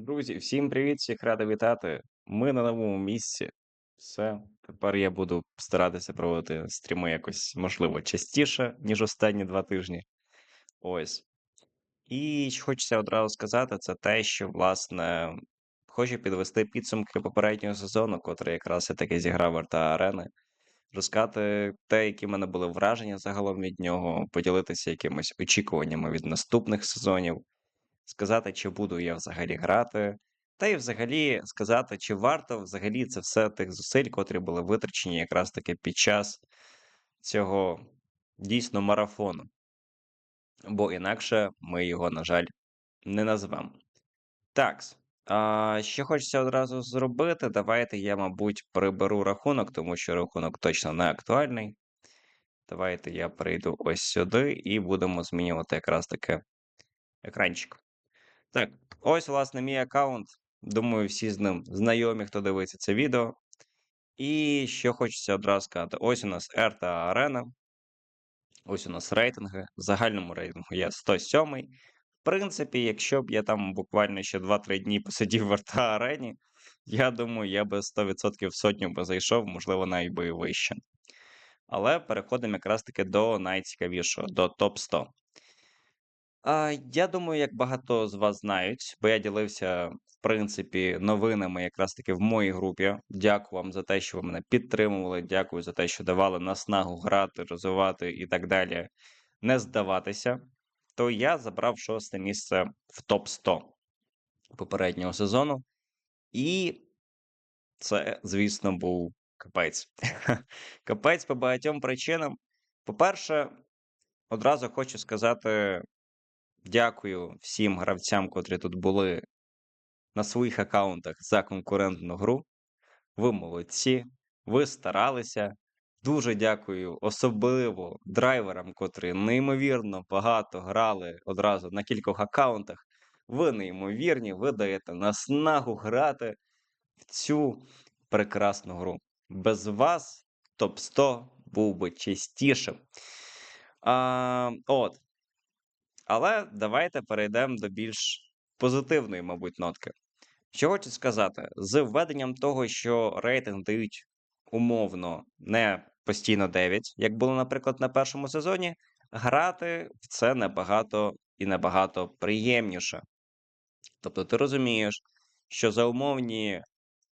Друзі, всім привіт! Всіх радий вітати. Ми на новому місці. Все. Тепер я буду старатися проводити стріми якось, можливо, частіше, ніж останні два тижні. Ось. І що хочеться одразу сказати, це те, що, власне, хочу підвести підсумки попереднього сезону, котрий якраз я таки зіграв Арта Арени. Розказати те, які в мене були враження загалом від нього, поділитися якимись очікуваннями від наступних сезонів сказати, чи буду я взагалі грати, та й взагалі сказати, чи варто взагалі це все тих зусиль, котрі були витрачені якраз таки під час цього дійсно марафону. Бо інакше ми його, на жаль, не назвемо. Так, а, що хочеться одразу зробити, давайте я, мабуть, приберу рахунок, тому що рахунок точно не актуальний. Давайте я прийду ось сюди і будемо змінювати якраз таки екранчик. Так, ось, власне, мій аккаунт. Думаю, всі з ним знайомі, хто дивиться це відео. І що хочеться одразу сказати: ось у нас R та арена. Ось у нас рейтинги. В загальному рейтингу я 107 В принципі, якщо б я там буквально ще 2-3 дні посидів в арта арені, я думаю, я би 100% в сотню би зайшов, можливо, навіть би і вище. Але переходимо якраз таки до найцікавішого, до топ 100 я думаю, як багато з вас знають, бо я ділився, в принципі, новинами якраз таки в моїй групі. Дякую вам за те, що ви мене підтримували. Дякую за те, що давали наснагу грати, розвивати і так далі, не здаватися. То я забрав шосте місце в топ 100 попереднього сезону. І це, звісно, був капець. Капець по багатьом причинам. По-перше, одразу хочу сказати Дякую всім гравцям, котрі тут були на своїх аккаунтах за конкурентну гру. Ви молодці, ви старалися. Дуже дякую особливо драйверам, котрі неймовірно багато грали одразу на кількох аккаунтах. Ви неймовірні, ви даєте наснагу грати в цю прекрасну гру. Без вас топ 100 був би чистішим. А, От, але давайте перейдемо до більш позитивної, мабуть, нотки. Що хочу сказати, з введенням того, що рейтинг дають умовно не постійно 9, як було, наприклад, на першому сезоні, грати в це набагато і набагато приємніше. Тобто, ти розумієш, що за умовні,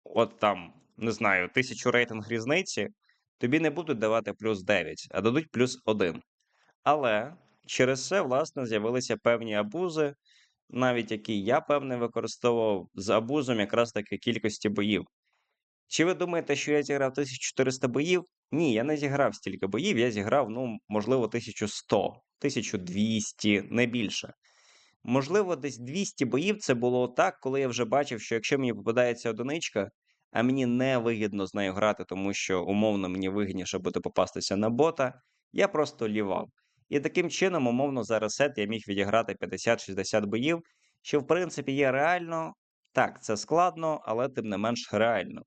от там, не знаю, тисячу рейтинг різниці, тобі не будуть давати плюс 9, а дадуть плюс 1. Але Через це, власне, з'явилися певні абузи, навіть які я, певне, використовував з абузом якраз таки кількості боїв. Чи ви думаєте, що я зіграв 1400 боїв? Ні, я не зіграв стільки боїв, я зіграв, ну, можливо, 1100, 1200, не більше. Можливо, десь 200 боїв це було так, коли я вже бачив, що якщо мені попадається одиничка, а мені не вигідно з нею грати, тому що умовно мені вигідніше буде попастися на бота, я просто лівав. І таким чином, умовно, за ресет я міг відіграти 50-60 боїв, що, в принципі, є реально. Так, це складно, але тим не менш реально.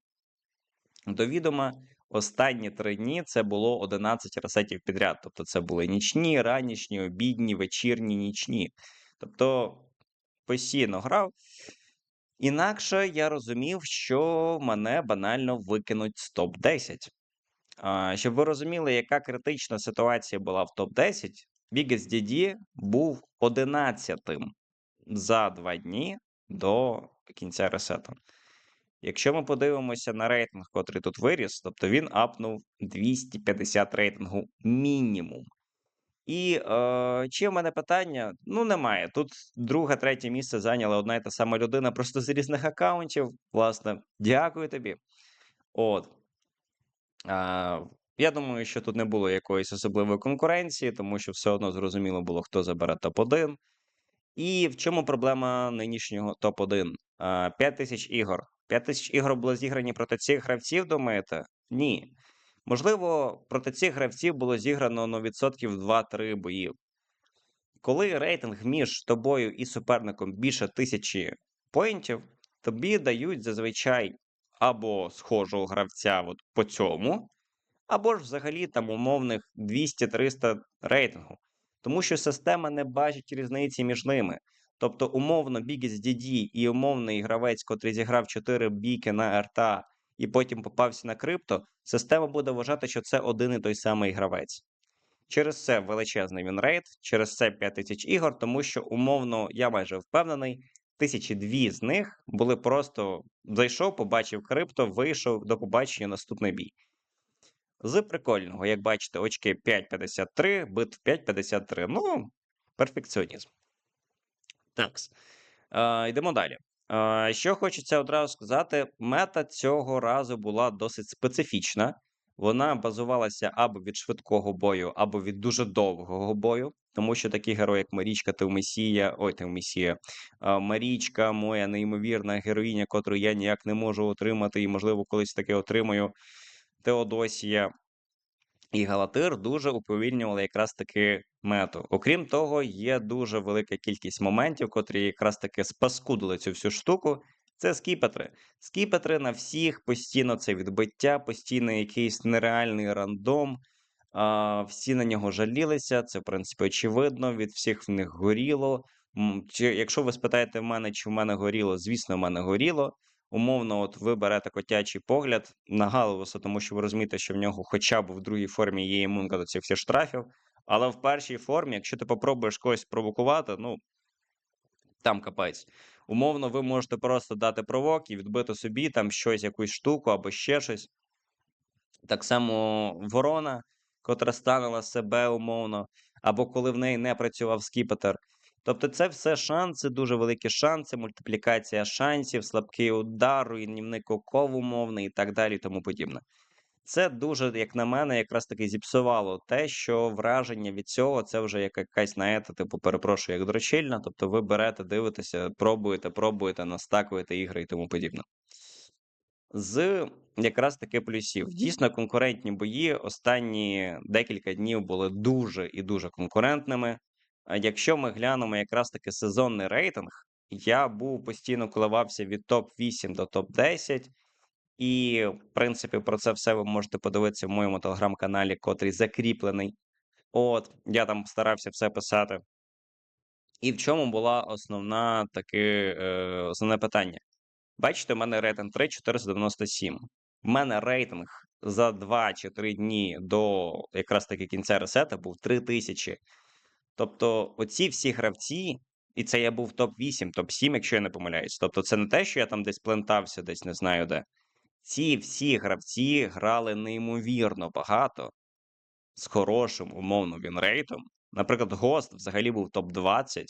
До відома, останні три дні це було 11 ресетів підряд. Тобто, це були нічні, ранішні, обідні, вечірні, нічні. Тобто постійно грав. Інакше я розумів, що мене банально викинуть з топ-10. Щоб ви розуміли, яка критична ситуація була в топ-10, Biggest DD був 11-тим за два дні до кінця ресету. Якщо ми подивимося на рейтинг, котрий тут виріс, тобто він апнув 250 рейтингу мінімум. І е, чи в мене питання? Ну, немає. Тут друге, третє місце зайняла одна і та сама людина, просто з різних аккаунтів. Власне, дякую тобі. От. Я думаю, що тут не було якоїсь особливої конкуренції, тому що все одно зрозуміло було, хто забере топ-1. І в чому проблема нинішнього топ-1? 5 тисяч ігор. 5 тисяч ігор було зіграні проти цих гравців, думаєте? Ні. Можливо, проти цих гравців було зіграно ну, відсотків 2-3 боїв. Коли рейтинг між тобою і суперником більше тисячі поінтів, тобі дають зазвичай або схожого гравця от по цьому, або ж взагалі там умовних 200-300 рейтингу. Тому що система не бачить різниці між ними. Тобто, умовно, Biggest DD і умовний гравець, котрий зіграв 4 бійки на РТА і потім попався на крипто, система буде вважати, що це один і той самий гравець. Через це величезний вінрейт, через це 5000 ігор, тому що умовно я майже впевнений, тисячі дві з них були просто зайшов, побачив крипто, вийшов до побачення наступний бій. З прикольного, як бачите, очки 5.53, бит 5.53. Ну, перфекціонізм. Такс. Е, йдемо далі. Е, що хочеться одразу сказати, мета цього разу була досить специфічна. Вона базувалася або від швидкого бою, або від дуже довгого бою, тому що такі герої, як Марічка, Тевмесія, ой, Тевмесія, Марічка, моя неймовірна героїня, котру я ніяк не можу отримати, і, можливо, колись таки отримаю. Теодосія і Галатир дуже уповільнювали якраз таки мету. Окрім того, є дуже велика кількість моментів, котрі якраз таки спаскудили цю всю штуку. Це скіпетри. Скіпетри на всіх постійно це відбиття, постійно якийсь нереальний рандом. Всі на нього жалілися, це, в принципі, очевидно, від всіх в них горіло. Якщо ви спитаєте в мене, чи в мене горіло, звісно, в мене горіло. Умовно, от ви берете котячий погляд на Галевуса, тому що ви розумієте, що в нього хоча б в другій формі є імунка до цих всіх штрафів. Але в першій формі, якщо ти попробуєш когось провокувати, ну там капець. Умовно, ви можете просто дати провок і відбити собі там щось, якусь штуку або ще щось. Так само ворона, котра станила себе умовно, або коли в неї не працював скіпетр. Тобто, це все шанси, дуже великі шанси, мультиплікація шансів, слабкий удар, руйнівник оков умовний і так далі, і тому подібне. Це дуже, як на мене, якраз таки зіпсувало те, що враження від цього це вже як якась знаєте, типу, перепрошую, як дрочильна. Тобто ви берете, дивитеся, пробуєте, пробуєте, настакуєте ігри і тому подібне. З якраз таки плюсів. Дійсно, конкурентні бої останні декілька днів були дуже і дуже конкурентними. Якщо ми глянемо якраз таки сезонний рейтинг, я був постійно коливався від топ-8 до топ-10. І, в принципі, про це все ви можете подивитися в моєму телеграм-каналі, котрий закріплений. От, я там старався все писати. І в чому була основна таке е, основне питання? Бачите, у мене рейтинг 3,497. В мене рейтинг за 2 чи 3 дні до якраз таки кінця ресета був 3000. Тобто, оці всі гравці, і це я був топ-8, топ-7, якщо я не помиляюсь. Тобто, це не те, що я там десь плентався, десь не знаю де. Ці всі гравці грали неймовірно багато з хорошим умовно вінрейтом. Наприклад, Гост взагалі був топ-20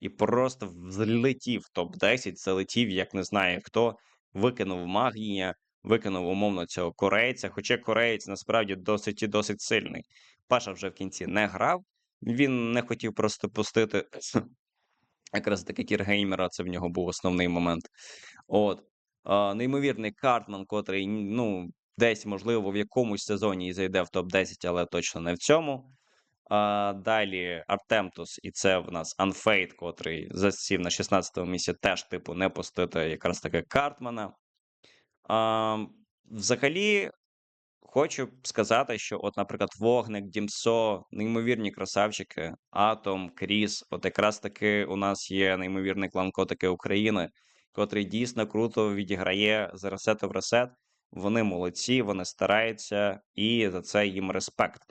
і просто взлетів топ-10, залетів, як не знаю хто, викинув магія, викинув умовно цього корейця. Хоча кореєць насправді досить і досить сильний. Паша вже в кінці не грав, він не хотів просто пустити. Якраз таки кіргеймера, це в нього був основний момент. От. А, неймовірний Картман, котрий, ну, десь, можливо, в якомусь сезоні і зайде в топ-10, але точно не в цьому. А, далі Артемтус, і це в нас Unfade, котрий засів на 16-му місці, теж, типу, не пустити якраз таки Картмана. Взагалі, хочу сказати, що, от, наприклад, Вогник, Дімсо, неймовірні красавчики, Атом, Кріс, от якраз таки у нас є неймовірний клан Котики України, котрий дійсно круто відіграє з ресету в ресет. Вони молодці, вони стараються, і за це їм респект.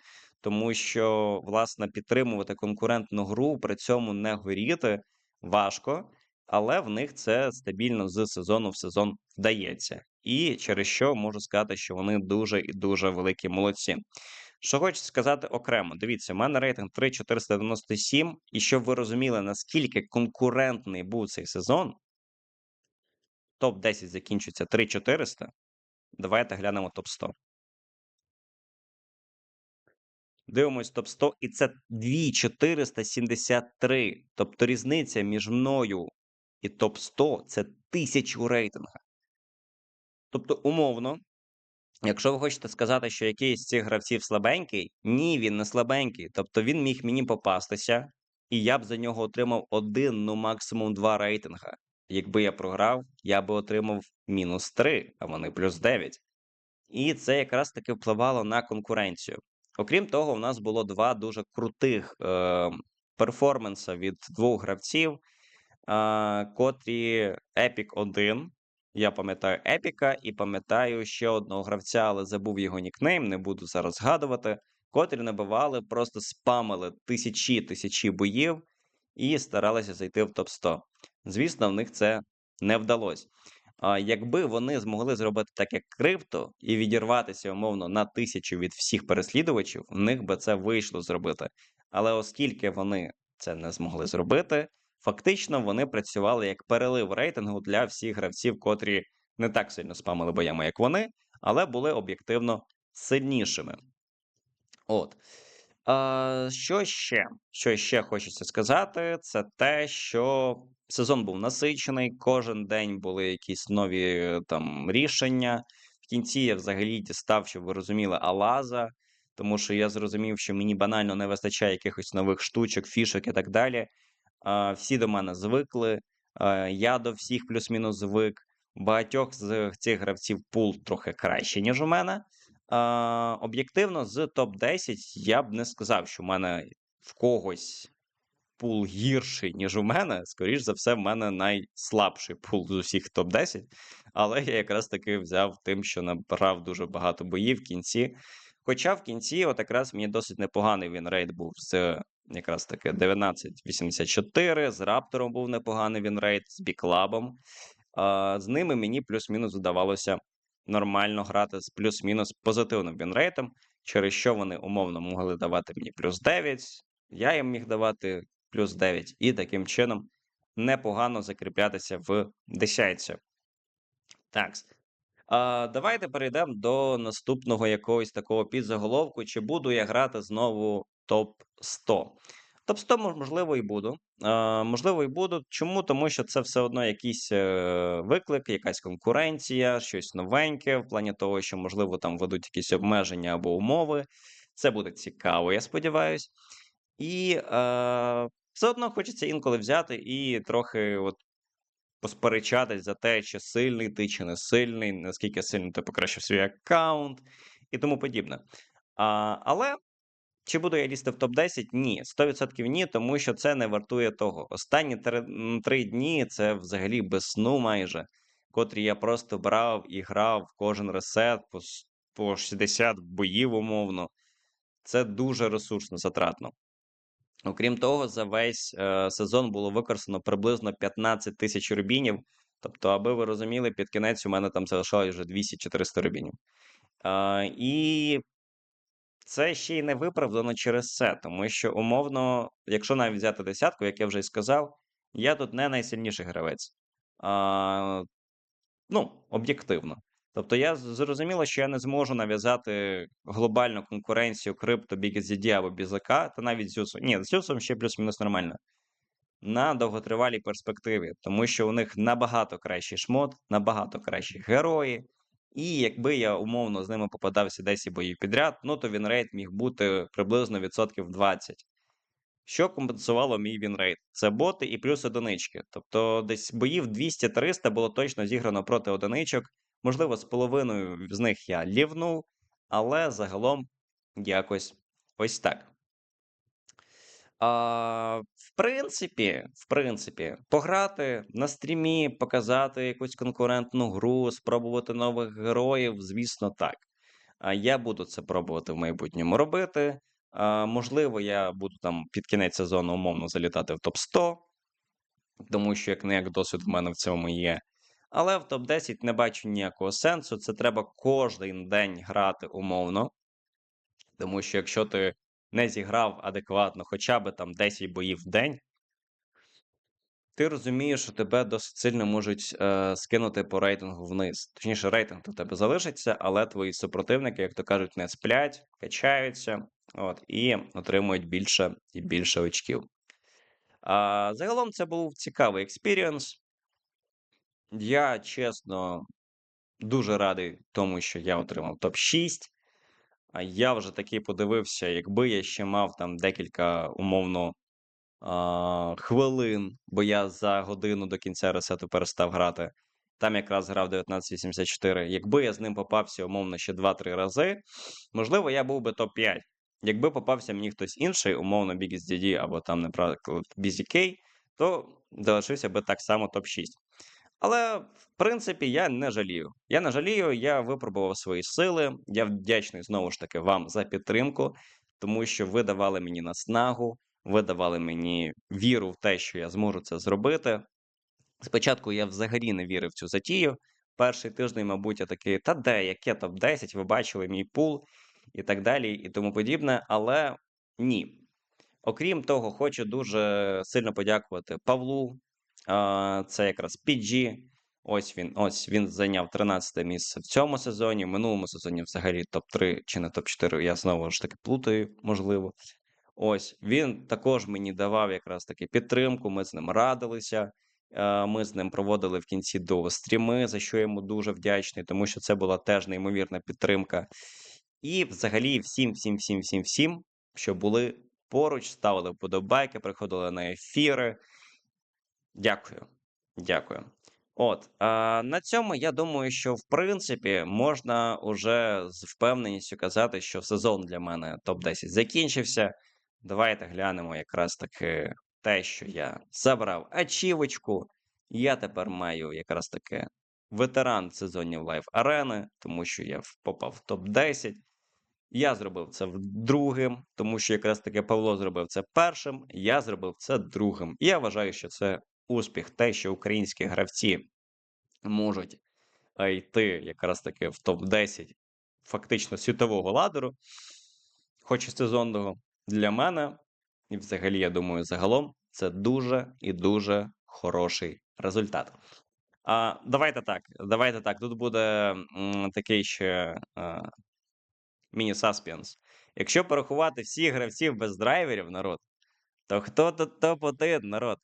Тому що, власне, підтримувати конкурентну гру, при цьому не горіти важко, але в них це стабільно з сезону в сезон вдається. І через що можу сказати, що вони дуже і дуже великі молодці. Що хочу сказати окремо, дивіться, у мене рейтинг 3,497, і щоб ви розуміли, наскільки конкурентний був цей сезон, топ-10 закінчується 3,400. Давайте глянемо топ-100. Дивимось топ-100, і це 2473. Тобто різниця між мною і топ-100 це 1000 рейтинга. Тобто, умовно, якщо ви хочете сказати, що якийсь з цих гравців слабенький, ні, він не слабенький. Тобто він міг мені попастися, і я б за нього отримав один, ну максимум два рейтинга. Якби я програв, я би отримав мінус 3, а вони плюс 9. І це якраз таки впливало на конкуренцію. Окрім того, у нас було два дуже крутих е, перформанса від двох гравців. Котрі Epic 1. Я пам'ятаю Епіка і пам'ятаю ще одного гравця, але забув його нікнейм, не буду зараз згадувати, котрі набивали, просто спамили тисячі тисячі боїв і старалися зайти в топ-100. Звісно, в них це не вдалося. А якби вони змогли зробити так, як крипто, і відірватися умовно на тисячу від всіх переслідувачів, в них би це вийшло зробити. Але оскільки вони це не змогли зробити, фактично вони працювали як перелив рейтингу для всіх гравців, котрі не так сильно спамили боями, як вони, але були об'єктивно сильнішими. От. А, що ще? Що ще хочеться сказати, це те, що сезон був насичений, кожен день були якісь нові там рішення. В кінці я взагалі дістав, щоб ви розуміли, Алаза, тому що я зрозумів, що мені банально не вистачає якихось нових штучок, фішок і так далі. Всі до мене звикли, я до всіх плюс-мінус звик. Багатьох з цих гравців пул трохи краще, ніж у мене. Об'єктивно, з топ-10 я б не сказав, що в мене в когось пул гірший, ніж у мене. Скоріш за все, в мене найслабший пул з усіх топ-10. Але я якраз таки взяв тим, що набрав дуже багато боїв в кінці. Хоча в кінці, от якраз мені досить непоганий вінрейт був з якраз таки 1984, з Раптором був непоганий вінрейт, з Біклабом. З ними мені плюс-мінус вдавалося нормально грати з плюс-мінус позитивним вінрейтом, через що вони умовно могли давати мені плюс 9, я їм міг давати плюс 9, і таким чином непогано закріплятися в десятці. Так. А, давайте перейдемо до наступного якогось такого підзаголовку. Чи буду я грати знову топ-100? Топ-100, можливо, і буду. А, можливо, і буду. Чому? Тому що це все одно якийсь е, виклик, якась конкуренція, щось новеньке, в плані того, що, можливо, там ведуть якісь обмеження або умови. Це буде цікаво, я сподіваюся. І е, все одно хочеться інколи взяти і трохи от посперечатись за те, чи сильний ти, чи не сильний, наскільки сильно ти покращив свій аккаунт і тому подібне. А, але чи буду я лізти в топ-10? Ні, 100% ні, тому що це не вартує того. Останні три, три дні це взагалі без сну майже, котрі я просто брав і грав кожен ресет по, по 60 боїв умовно. Це дуже ресурсно затратно. Окрім того, за весь е, сезон було використано приблизно 15 тисяч рубінів. Тобто, аби ви розуміли, під кінець у мене там залишалось вже 200-400 рубінів. А, і це ще й не виправдано через це, тому що умовно, якщо навіть взяти десятку, як я вже й сказав, я тут не найсильніший гравець. А, ну, об'єктивно. Тобто я зрозуміло, що я не зможу нав'язати глобальну конкуренцію крипто, BXDD або BZK, та навіть Зюсу. Ні, з Зюсом ще плюс-мінус нормально. На довготривалій перспективі, тому що у них набагато кращий шмот, набагато кращі герої. І якби я умовно з ними попадався 10 боїв підряд, ну то вінрейт міг бути приблизно відсотків 20. Що компенсувало мій вінрейт? Це боти і плюс одинички. Тобто десь боїв 200-300 було точно зіграно проти одиничок. Можливо, з половиною з них я лівнув, але загалом якось ось так. В принципі, в принципі, пограти на стрімі, показати якусь конкурентну гру, спробувати нових героїв, звісно, так. А я буду це пробувати в майбутньому робити. А, можливо, я буду там під кінець сезону умовно залітати в топ-100, тому що як не як досвід в мене в цьому є. Але в топ-10 не бачу ніякого сенсу. Це треба кожен день грати умовно. Тому що якщо ти не зіграв адекватно хоча б там 10 боїв в день, ти розумієш, що тебе досить сильно можуть е, скинути по рейтингу вниз. Точніше, рейтинг у тебе залишиться, але твої супротивники, як то кажуть, не сплять, качаються от, і отримують більше і більше очків. А, загалом це був цікавий експірієнс. Я чесно дуже радий тому, що я отримав топ-6. А я вже таки подивився, якби я ще мав там декілька умовно а, хвилин, бо я за годину до кінця ресету перестав грати. Там якраз грав 1984. Якби я з ним попався умовно ще 2-3 рази, можливо, я був би топ-5. Якби попався мені хтось інший, умовно BXDD або там, наприклад, BZK, то залишився би так само топ-6. Але, в принципі, я не жалію. Я не жалію, я випробував свої сили. Я вдячний знову ж таки вам за підтримку, тому що ви давали мені наснагу, ви давали мені віру в те, що я зможу це зробити. Спочатку я взагалі не вірив в цю затію. Перший тиждень, мабуть, я такий, та де, яке топ-10, ви бачили мій пул і так далі, і тому подібне. Але ні. Окрім того, хочу дуже сильно подякувати Павлу. Це якраз PG. Ось він. Ось він зайняв 13 місце в цьому сезоні. В минулому сезоні взагалі топ-3 чи не топ-4. Я знову ж таки плутаю, можливо. Ось він також мені давав якраз таки підтримку. Ми з ним радилися. Е, Ми з ним проводили в кінці до стріми, за що йому дуже вдячний, тому що це була теж неймовірна підтримка. І взагалі всім, всім, всім, всім, всім, що були поруч, ставили вподобайки, приходили на ефіри. Дякую. Дякую. От, а, на цьому я думаю, що в принципі можна уже з впевненістю казати, що сезон для мене топ-10 закінчився. Давайте глянемо якраз таки те, що я забрав ачівочку. Я тепер маю якраз таки ветеран сезонів лайв арени, тому що я попав в топ-10. Я зробив це другим, тому що якраз таки Павло зробив це першим, я зробив це другим. І я вважаю, що це успіх, те, що українські гравці можуть йти якраз таки в топ-10 фактично світового ладеру, хоч і сезонного, для мене, і взагалі, я думаю, загалом це дуже і дуже хороший результат. А, давайте так, давайте так. Тут буде м, такий ще е, міні-саспіенс. Якщо порахувати всіх гравців без драйверів, народ, то хто тут топ-1, народ?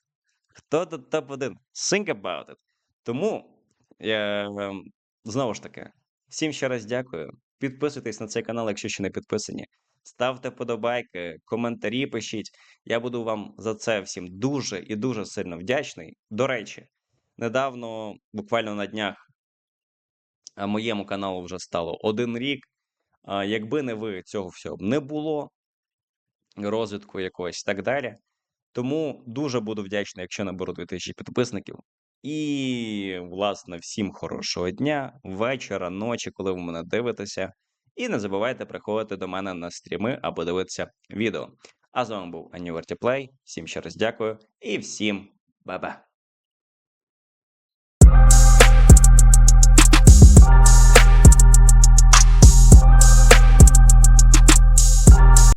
Хто тут топ-1? Think about it. Тому, я, ем, знову ж таки, всім ще раз дякую. Підписуйтесь на цей канал, якщо ще не підписані. Ставте подобайки, коментарі пишіть. Я буду вам за це всім дуже і дуже сильно вдячний. До речі, недавно, буквально на днях, моєму каналу вже стало один рік. Якби не ви, цього всього не було, розвитку якогось і так далі. Тому дуже буду вдячний, якщо наберу 2000 підписників. І, власне, всім хорошого дня, вечора, ночі, коли ви мене дивитеся. І не забувайте приходити до мене на стріми або дивитися відео. А з вами був Анівертіплей, Всім ще раз дякую і всім ба-ба!